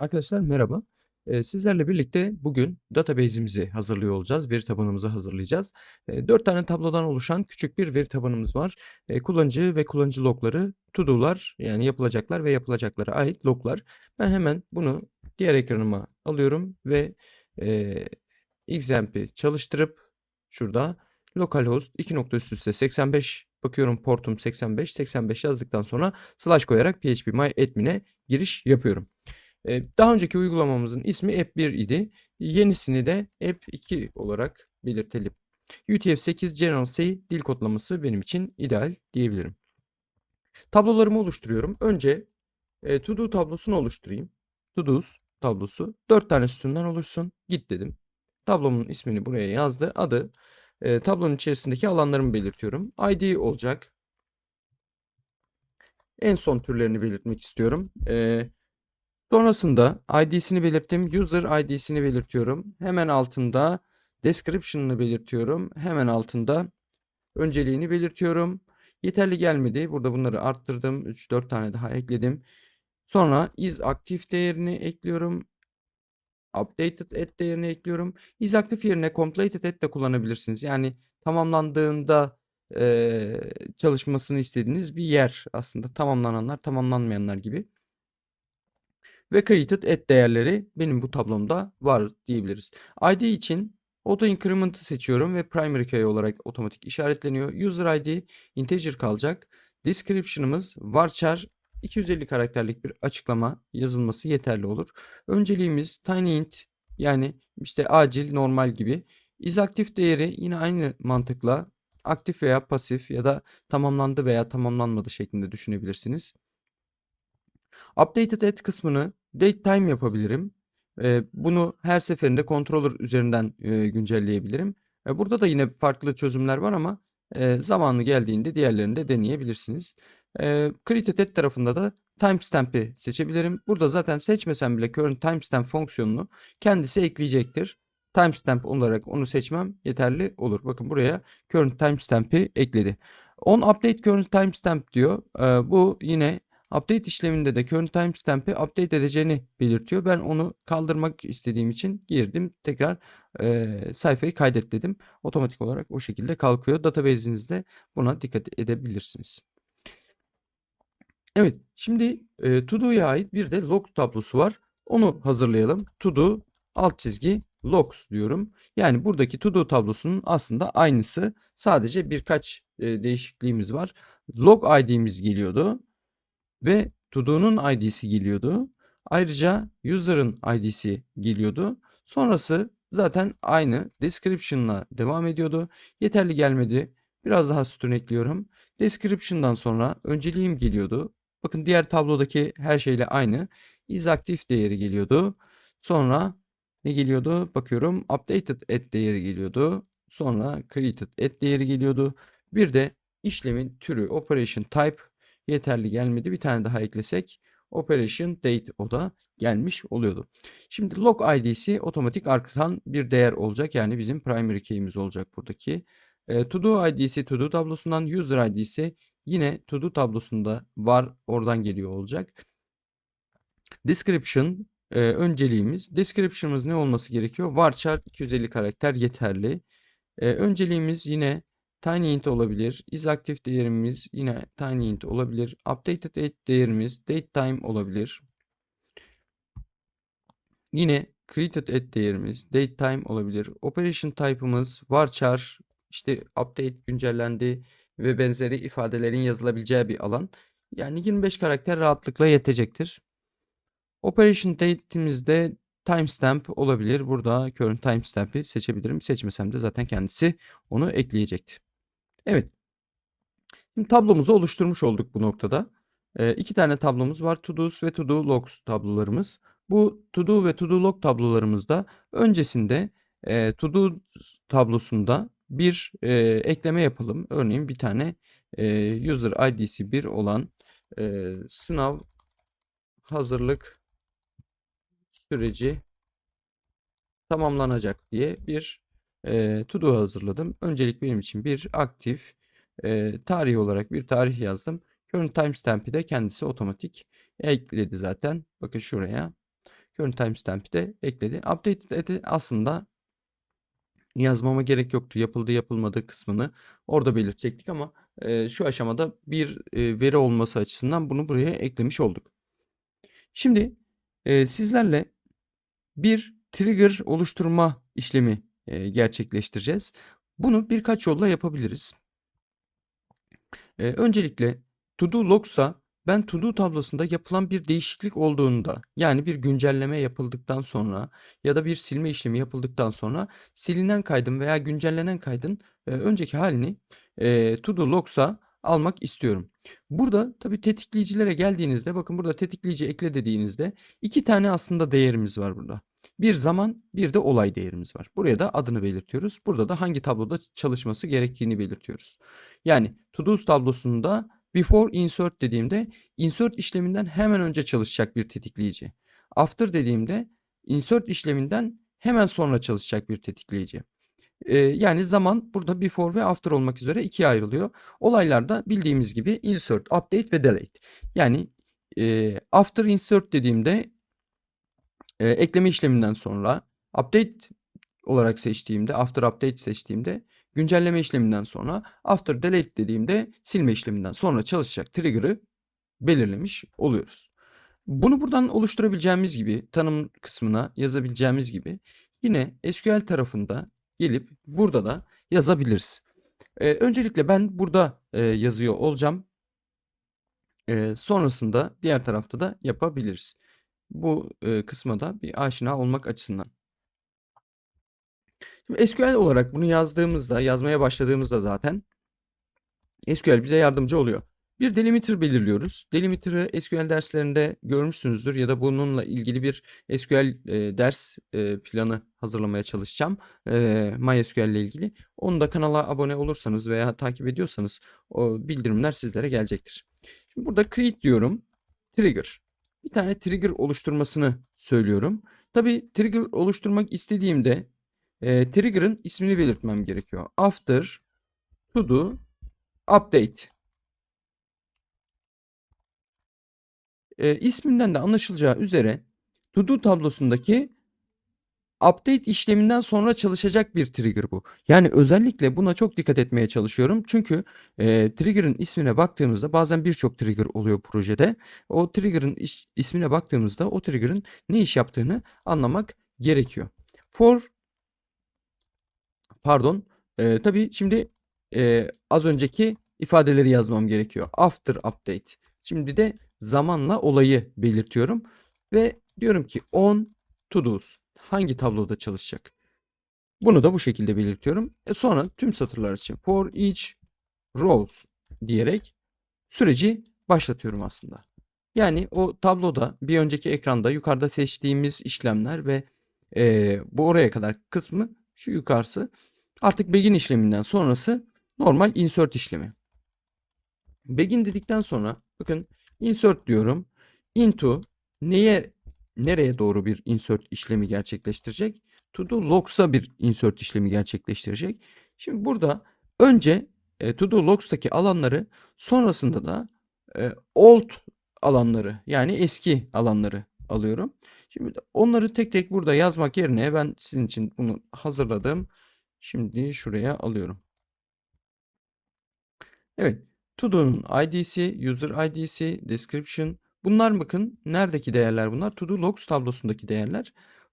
Arkadaşlar merhaba. Sizlerle birlikte bugün database'imizi hazırlıyor olacağız. Veri tabanımızı hazırlayacağız. Eee, 4 tane tablodan oluşan küçük bir veri tabanımız var. Kullanıcı ve kullanıcı logları, to do'lar yani yapılacaklar ve yapılacaklara ait loglar. Ben hemen bunu diğer ekranıma alıyorum ve eee XAMP'i çalıştırıp şurada localhost 2 nokta üst üste 85 bakıyorum portum 85 85 yazdıktan sonra slash koyarak phpMyAdmin'e giriş yapıyorum. Daha önceki uygulamamızın ismi app1 idi. Yenisini de app2 olarak belirtelim. UTF-8 General C dil kodlaması benim için ideal diyebilirim. Tablolarımı oluşturuyorum. Önce eee, to do tablosunu oluşturayım. To do's tablosu 4 tane sütundan oluşsun. Git dedim. Tablomun ismini buraya yazdı. Adı eee, tablonun içerisindeki alanlarımı belirtiyorum. ID olacak. En son türlerini belirtmek istiyorum. Eee Sonrasında ID'sini belirttim. User ID'sini belirtiyorum. Hemen altında description'ını belirtiyorum. Hemen altında önceliğini belirtiyorum. Yeterli gelmedi. Burada bunları arttırdım. 3-4 tane daha ekledim. Sonra is active değerini ekliyorum. Updated at değerini ekliyorum. Is active yerine completed at de kullanabilirsiniz. Yani tamamlandığında eee, çalışmasını istediğiniz bir yer aslında. Tamamlananlar, tamamlanmayanlar gibi ve created at değerleri benim bu tablomda var diyebiliriz. ID için auto increment'ı seçiyorum ve primary key olarak otomatik işaretleniyor. User ID integer kalacak. Description'ımız varchar 250 karakterlik bir açıklama yazılması yeterli olur. Önceliğimiz tiny int yani işte acil normal gibi. Is active değeri yine aynı mantıkla aktif veya pasif ya da tamamlandı veya tamamlanmadı şeklinde düşünebilirsiniz. Updated at kısmını date time yapabilirim. Eee, bunu her seferinde controller üzerinden eee, güncelleyebilirim. E, burada da yine farklı çözümler var ama eee, zamanı geldiğinde diğerlerini de deneyebilirsiniz. Eee created at tarafında da timestamp'i seçebilirim. Burada zaten seçmesem bile current timestamp fonksiyonunu kendisi ekleyecektir. Timestamp olarak onu seçmem yeterli olur. Bakın buraya current timestamp'i ekledi. On update current timestamp diyor. Eee, bu yine Update işleminde de current timestamp'i update edeceğini belirtiyor. Ben onu kaldırmak istediğim için girdim. Tekrar e, sayfayı kaydet dedim. Otomatik olarak o şekilde kalkıyor. Database'inizde buna dikkat edebilirsiniz. Evet, şimdi e, Todo'ya ait bir de log tablosu var. Onu hazırlayalım. Todo alt çizgi logs diyorum. Yani buradaki Todo tablosunun aslında aynısı. Sadece birkaç e, değişikliğimiz var. Log ID'miz geliyordu ve todo'nun id'si geliyordu. Ayrıca user'ın id'si geliyordu. Sonrası zaten aynı description'la devam ediyordu. Yeterli gelmedi. Biraz daha sütun ekliyorum. Description'dan sonra önceliğim geliyordu. Bakın diğer tablodaki her şeyle aynı. Is active değeri geliyordu. Sonra ne geliyordu? Bakıyorum updated at değeri geliyordu. Sonra created at değeri geliyordu. Bir de işlemin türü operation type yeterli gelmedi. Bir tane daha eklesek operation date o da gelmiş oluyordu. Şimdi log id'si otomatik artan bir değer olacak. Yani bizim primary key'imiz olacak buradaki. E, to do id'si to do tablosundan user id'si yine to do tablosunda var. Oradan geliyor olacak. Description e, önceliğimiz. Description'ımız ne olması gerekiyor? Varchar 250 karakter yeterli. E, önceliğimiz yine TinyInt olabilir. IsActive değerimiz yine TinyInt olabilir. Updated date değerimiz datetime olabilir. Yine created at değerimiz datetime olabilir. Operation type'ımız varchar işte update güncellendi ve benzeri ifadelerin yazılabileceği bir alan. Yani 25 karakter rahatlıkla yetecektir. Operation date'imizde timestamp olabilir. Burada current timestamp'i seçebilirim. Seçmesem de zaten kendisi onu ekleyecektir. Evet. Şimdi tablomuzu oluşturmuş olduk bu noktada. Ee, iki tane tablomuz var. To do's ve to do logs tablolarımız. Bu to do ve to do log tablolarımızda öncesinde e, to do tablosunda bir e, ekleme yapalım. Örneğin bir tane e, user id'si 1 olan e, sınav hazırlık süreci tamamlanacak diye bir e, to do hazırladım. Öncelik benim için bir aktif e, tarih olarak bir tarih yazdım. Current timestamp'i de kendisi otomatik ekledi zaten. Bakın şuraya. Current timestamp'i de ekledi. Update dedi aslında yazmama gerek yoktu. Yapıldı yapılmadığı kısmını orada belirtecektik ama e, şu aşamada bir e, veri olması açısından bunu buraya eklemiş olduk. Şimdi e, sizlerle bir trigger oluşturma işlemi gerçekleştireceğiz. Bunu birkaç yolla yapabiliriz. Öncelikle to do logs'a ben to do tablosunda yapılan bir değişiklik olduğunda yani bir güncelleme yapıldıktan sonra ya da bir silme işlemi yapıldıktan sonra silinen kaydın veya güncellenen kaydın önceki halini e, to do logs'a almak istiyorum. Burada tabii tetikleyicilere geldiğinizde bakın burada tetikleyici ekle dediğinizde iki tane aslında değerimiz var burada. Bir zaman bir de olay değerimiz var. Buraya da adını belirtiyoruz. Burada da hangi tabloda çalışması gerektiğini belirtiyoruz. Yani to-dos tablosunda before insert dediğimde insert işleminden hemen önce çalışacak bir tetikleyici. After dediğimde insert işleminden hemen sonra çalışacak bir tetikleyici. Ee, yani zaman burada before ve after olmak üzere ikiye ayrılıyor. Olaylarda bildiğimiz gibi insert, update ve delete. Yani e, after insert dediğimde e, ekleme işleminden sonra update olarak seçtiğimde, after update seçtiğimde güncelleme işleminden sonra after delete dediğimde silme işleminden sonra çalışacak trigger'ı belirlemiş oluyoruz. Bunu buradan oluşturabileceğimiz gibi tanım kısmına yazabileceğimiz gibi yine SQL tarafında gelip burada da yazabiliriz. Ee, öncelikle ben burada e, yazıyor olacağım. Ee, sonrasında diğer tarafta da yapabiliriz. Bu e, kısma da bir aşina olmak açısından. Şimdi SQL olarak bunu yazdığımızda, yazmaya başladığımızda zaten SQL bize yardımcı oluyor. Bir delimiter belirliyoruz. Delimiter'ı SQL derslerinde görmüşsünüzdür ya da bununla ilgili bir SQL e, ders e, planı hazırlamaya çalışacağım. E, MySQL ile ilgili. Onu da kanala abone olursanız veya takip ediyorsanız o bildirimler sizlere gelecektir. Şimdi burada create diyorum. Trigger. Bir tane trigger oluşturmasını söylüyorum. Tabi trigger oluşturmak istediğimde e, trigger'ın ismini belirtmem gerekiyor. After to do update. E, isminden de anlaşılacağı üzere to do tablosundaki update işleminden sonra çalışacak bir trigger bu. Yani özellikle buna çok dikkat etmeye çalışıyorum. Çünkü e, trigger'ın ismine baktığımızda bazen birçok trigger oluyor projede. O trigger'ın ismine baktığımızda o trigger'ın ne iş yaptığını anlamak gerekiyor. For pardon e, tabii şimdi e, az önceki ifadeleri yazmam gerekiyor. After update. Şimdi de zamanla olayı belirtiyorum ve diyorum ki on to do's hangi tabloda çalışacak? Bunu da bu şekilde belirtiyorum. E sonra tüm satırlar için for each rows diyerek süreci başlatıyorum aslında. Yani o tabloda bir önceki ekranda yukarıda seçtiğimiz işlemler ve e, bu oraya kadar kısmı şu yukarısı artık begin işleminden sonrası normal insert işlemi. Begin dedikten sonra bakın insert diyorum. Into neye nereye doğru bir insert işlemi gerçekleştirecek? To do logs'a bir insert işlemi gerçekleştirecek. Şimdi burada önce e, to do logs'taki alanları sonrasında da e, old alanları yani eski alanları alıyorum. Şimdi onları tek tek burada yazmak yerine ben sizin için bunu hazırladım. Şimdi şuraya alıyorum. Evet. Todo'nun ID'si, user ID'si, description. Bunlar bakın neredeki değerler bunlar? To do logs tablosundaki değerler.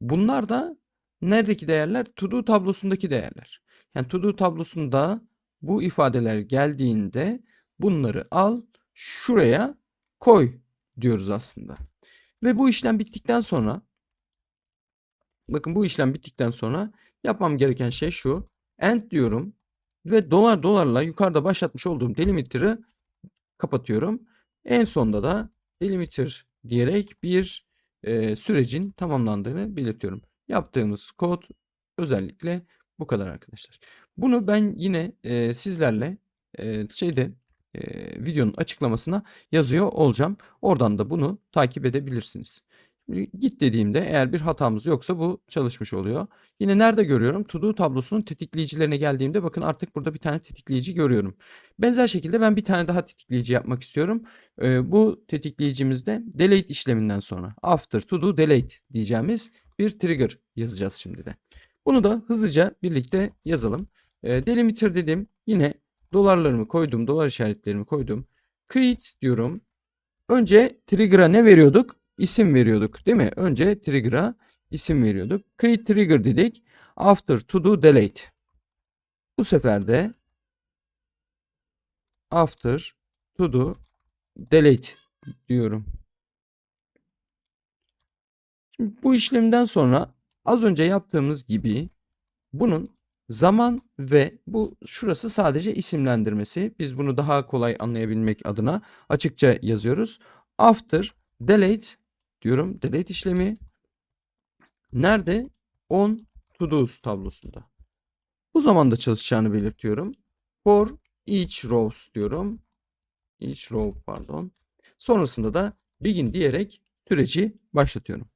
Bunlar da neredeki değerler? To do tablosundaki değerler. Yani to do tablosunda bu ifadeler geldiğinde bunları al şuraya koy diyoruz aslında. Ve bu işlem bittikten sonra bakın bu işlem bittikten sonra yapmam gereken şey şu. End diyorum ve dolar dolarla yukarıda başlatmış olduğum delimiter'ı kapatıyorum. En sonda da delimiter diyerek bir e, sürecin tamamlandığını belirtiyorum. Yaptığımız kod özellikle bu kadar arkadaşlar. Bunu ben yine e, sizlerle e, şeyde e, videonun açıklamasına yazıyor olacağım. Oradan da bunu takip edebilirsiniz. Git dediğimde eğer bir hatamız yoksa bu çalışmış oluyor. Yine nerede görüyorum? To do tablosunun tetikleyicilerine geldiğimde bakın artık burada bir tane tetikleyici görüyorum. Benzer şekilde ben bir tane daha tetikleyici yapmak istiyorum. Ee, bu tetikleyicimizde delete işleminden sonra after to do delete diyeceğimiz bir trigger yazacağız şimdi de. Bunu da hızlıca birlikte yazalım. Ee, delimiter dedim. Yine dolarlarımı koydum, dolar işaretlerimi koydum. Create diyorum. Önce trigger'a ne veriyorduk? İsim veriyorduk değil mi? Önce trigger'a isim veriyorduk. Create trigger dedik. After to do delete. Bu sefer de after to do delete diyorum. Şimdi bu işlemden sonra az önce yaptığımız gibi bunun zaman ve bu şurası sadece isimlendirmesi. Biz bunu daha kolay anlayabilmek adına açıkça yazıyoruz. After delete diyorum. Delete işlemi nerede? On to do's tablosunda. Bu zamanda çalışacağını belirtiyorum. For each rows diyorum. Each row pardon. Sonrasında da begin diyerek süreci başlatıyorum.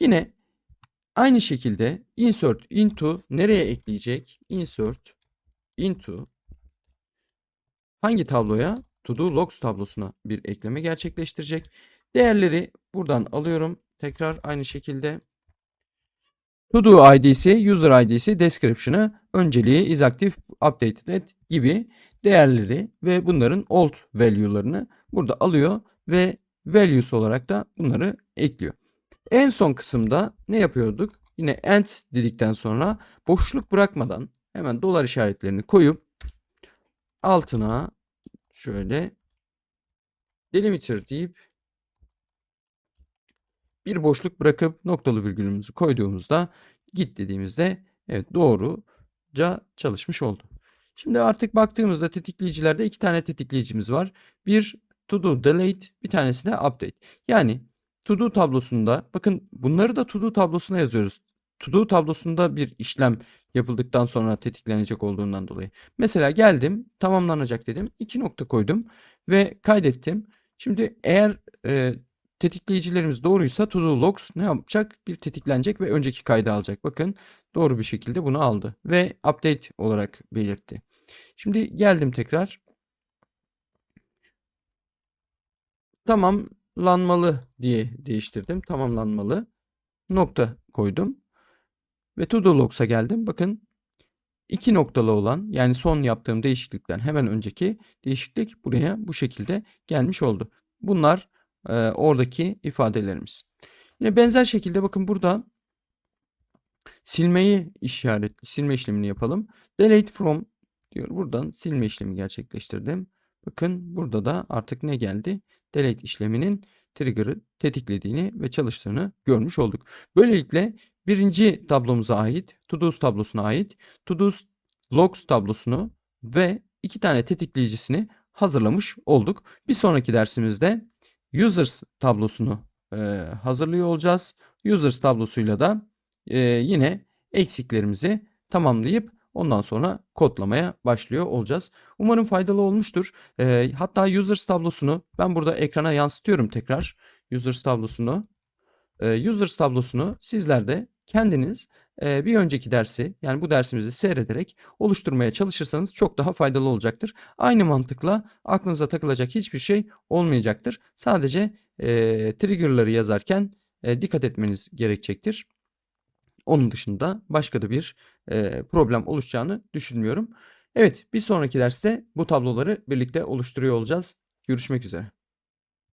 Yine aynı şekilde insert into nereye ekleyecek? Insert into hangi tabloya? To do logs tablosuna bir ekleme gerçekleştirecek. Değerleri buradan alıyorum. Tekrar aynı şekilde To do ID'si, user ID'si, description'ı, önceliği, is active, updated gibi değerleri ve bunların old value'larını burada alıyor ve values olarak da bunları ekliyor. En son kısımda ne yapıyorduk? Yine end dedikten sonra boşluk bırakmadan hemen dolar işaretlerini koyup altına şöyle delimiter deyip bir boşluk bırakıp noktalı virgülümüzü koyduğumuzda git dediğimizde evet doğruca çalışmış oldu. Şimdi artık baktığımızda tetikleyicilerde iki tane tetikleyicimiz var. Bir to do delete bir tanesi de update. Yani to do tablosunda bakın bunları da to do tablosuna yazıyoruz. To do tablosunda bir işlem yapıldıktan sonra tetiklenecek olduğundan dolayı. Mesela geldim tamamlanacak dedim. iki nokta koydum ve kaydettim. Şimdi eğer e, tetikleyicilerimiz doğruysa to do logs ne yapacak? Bir tetiklenecek ve önceki kaydı alacak. Bakın doğru bir şekilde bunu aldı ve update olarak belirtti. Şimdi geldim tekrar. Tamamlanmalı diye değiştirdim. Tamamlanmalı. Nokta koydum. Ve to do logs'a geldim. Bakın iki noktalı olan yani son yaptığım değişiklikten hemen önceki değişiklik buraya bu şekilde gelmiş oldu. Bunlar e, oradaki ifadelerimiz. Yine benzer şekilde bakın burada silmeyi işaret silme işlemini yapalım. Delete from diyor. Buradan silme işlemi gerçekleştirdim. Bakın burada da artık ne geldi? Delete işleminin trigger'ı tetiklediğini ve çalıştığını görmüş olduk. Böylelikle birinci tablomuza ait, to-do's tablosuna ait to-do's logs tablosunu ve iki tane tetikleyicisini hazırlamış olduk. Bir sonraki dersimizde users tablosunu e, hazırlıyor olacağız. Users tablosuyla da e, yine eksiklerimizi tamamlayıp ondan sonra kodlamaya başlıyor olacağız. Umarım faydalı olmuştur. E, hatta users tablosunu ben burada ekrana yansıtıyorum tekrar. Users tablosunu. E, users tablosunu sizler de kendiniz bir önceki dersi yani bu dersimizi seyrederek oluşturmaya çalışırsanız çok daha faydalı olacaktır. Aynı mantıkla aklınıza takılacak hiçbir şey olmayacaktır. Sadece e, trigger'ları yazarken e, dikkat etmeniz gerekecektir. Onun dışında başka da bir e, problem oluşacağını düşünmüyorum. Evet bir sonraki derste bu tabloları birlikte oluşturuyor olacağız. Görüşmek üzere.